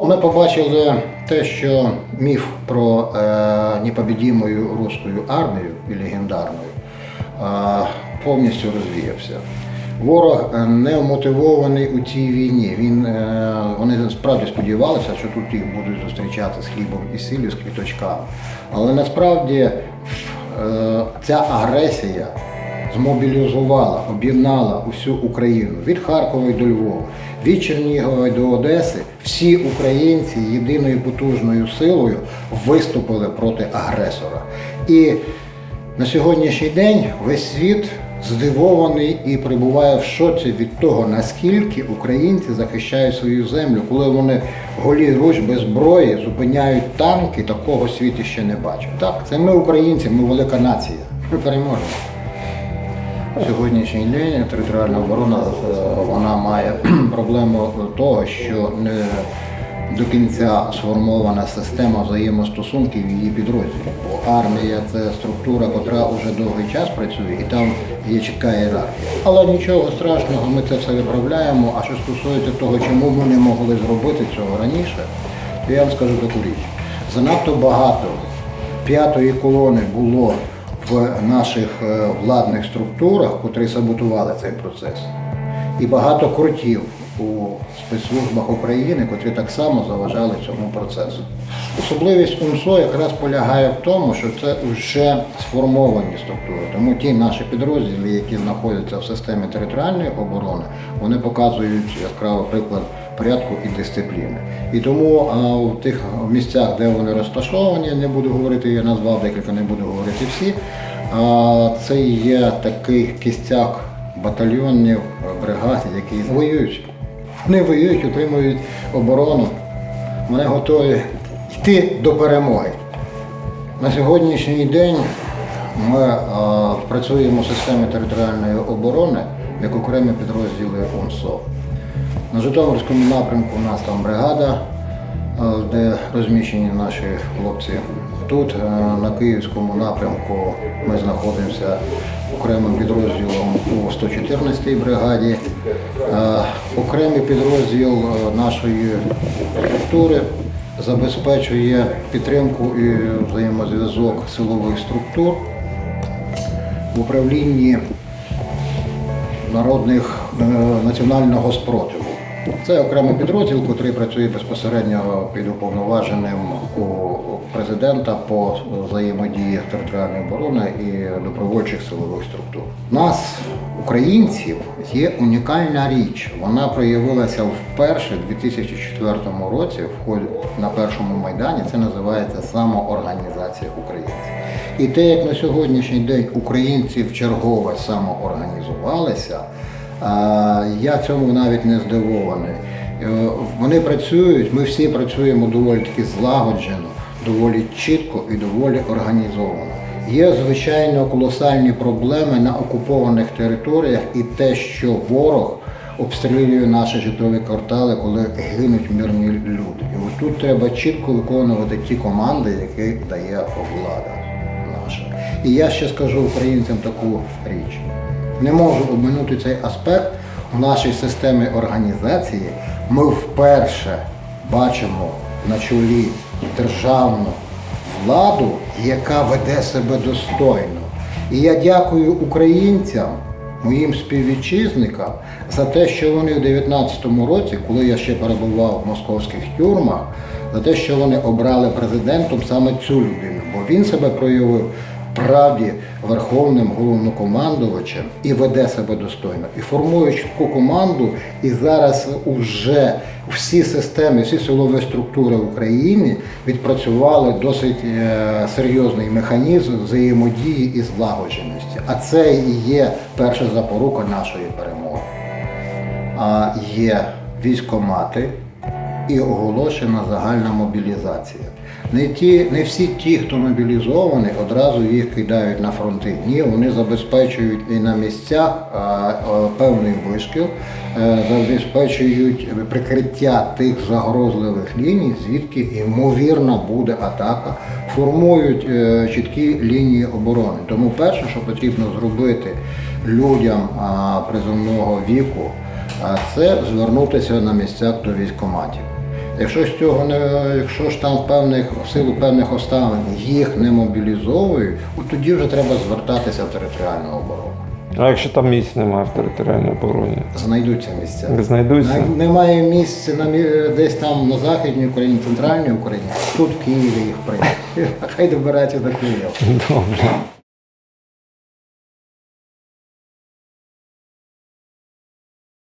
Ми побачили те, що міф про е, непобідімою руською армію і легендарною е, повністю розвіявся. Ворог е, не вмотивований у цій війні. Він, е, вони справді сподівалися, що тут їх будуть зустрічати з хлібом і сіллю, з квіточками. Але насправді е, ця агресія змобілізувала, об'єднала усю Україну від Харкова до Львова, від Чернігова до Одеси. Всі українці єдиною потужною силою виступили проти агресора. І на сьогоднішній день весь світ здивований і перебуває в шоці від того, наскільки українці захищають свою землю, коли вони голі руч без зброї зупиняють танки, такого світ ще не бачив. Так, це ми українці, ми велика нація. Ми переможемо. Сьогоднішній день територіальна оборона е, вона має проблему того, що не до кінця сформована система взаємостосунків її підрозділів. Бо армія це структура, яка вже довгий час працює, і там є чітка ієрархія. Але нічого страшного, ми це все виправляємо. А що стосується того, чому ми не могли зробити цього раніше, то я вам скажу таку річ. Занадто багато п'ятої колони було в наших е, владних структурах, котрі саботували цей процес. І багато крутів у спецслужбах України, котрі так само заважали цьому процесу. Особливість УНСО якраз полягає в тому, що це вже сформовані структури. Тому ті наші підрозділи, які знаходяться в системі територіальної оборони, вони показують яскравий приклад порядку і дисципліни. І тому а, у тих місцях, де вони розташовані, не буду говорити, я назвав декілька, не буду говорити всі. А, це є такий кістяк батальйонів, бригад, які воюють. Вони воюють, утримують оборону. Вони готові йти до перемоги. На сьогоднішній день ми е, працюємо в системі територіальної оборони як окремі підрозділи УНСО. На Житомирському напрямку у нас там бригада, е, де розміщені наші хлопці. Тут е, на Київському напрямку ми знаходимося окремим підрозділом у 114-й бригаді. Е, Окремий підрозділ нашої структури забезпечує підтримку і взаємозв'язок силових структур в управлінні народних національного спротиву. Це окремий підрозділ, який працює безпосередньо під уповноваженим у президента по взаємодії територіальної оборони і добровольчих силових структур. Нас, українців, є унікальна річ. Вона проявилася вперше у 2004 році на першому майдані. Це називається самоорганізація українців. І те, як на сьогоднішній день українці вчергове самоорганізувалися. Я цьому навіть не здивований. Е, Вони працюють, ми всі працюємо доволі таки злагоджено, доволі чітко і доволі організовано. Є, звичайно, колосальні проблеми на окупованих територіях і те, що ворог обстрілює наші житлові квартали, коли гинуть мирні люди. І от тут треба чітко виконувати ті команди, які дає влада наша. І я ще скажу українцям таку річ. Не можу обминути цей аспект. У нашій системі організації ми вперше бачимо на чолі державну владу, яка веде себе достойно. І я дякую українцям, моїм співвітчизникам, за те, що вони в 19-му році, коли я ще перебував в московських тюрмах, за те, що вони обрали президентом саме цю людину, бо він себе проявив правді верховним головнокомандувачем і веде себе достойно, і формує чітку команду. І зараз уже всі системи, всі силові структури України відпрацювали досить е, серйозний механізм взаємодії і злагодженості. А це і є перша запорука нашої перемоги. А є військомати і оголошена загальна мобілізація. Не, ті, не всі ті, хто мобілізований, одразу їх кидають на фронти. Ні, вони забезпечують і на місцях певний вишкіл, е, забезпечують прикриття тих загрозливих ліній, звідки ймовірно буде атака, формують е, чіткі лінії оборони. Тому перше, що потрібно зробити людям призовного віку, це звернутися на місцях до військкоматів. Якщо з цього не якщо ж там певних в силу певних обставин їх не мобілізовують, от тоді вже треба звертатися в територіальну оборону. А якщо там місць немає в територіальній обороні? Знайдуться місця. Знайдуться? Немає місця на десь там на західній Україні, центральній Україні. Тут в Києві їх прийняти. Хай добираються до Києва. Добре.